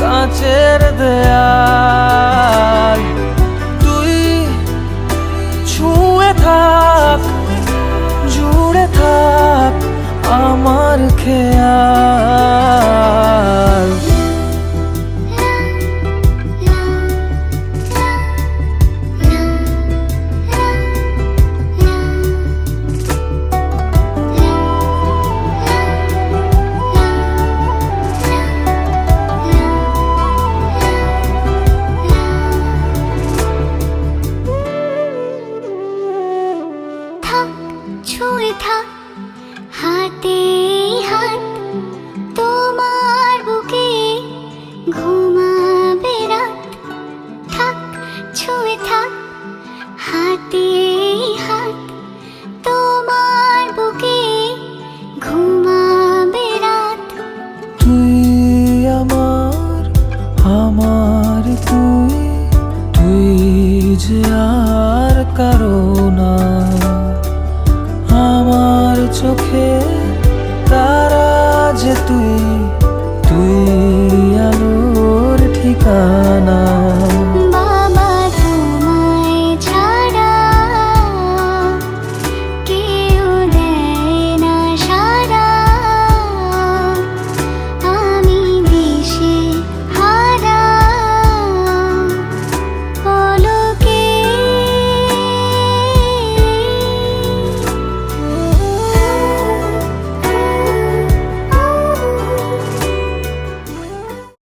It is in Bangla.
কাঁচের দেয়াল। তুই ছুঁয়ে থাক জুড়ে থাক আমার খেয়াল। tu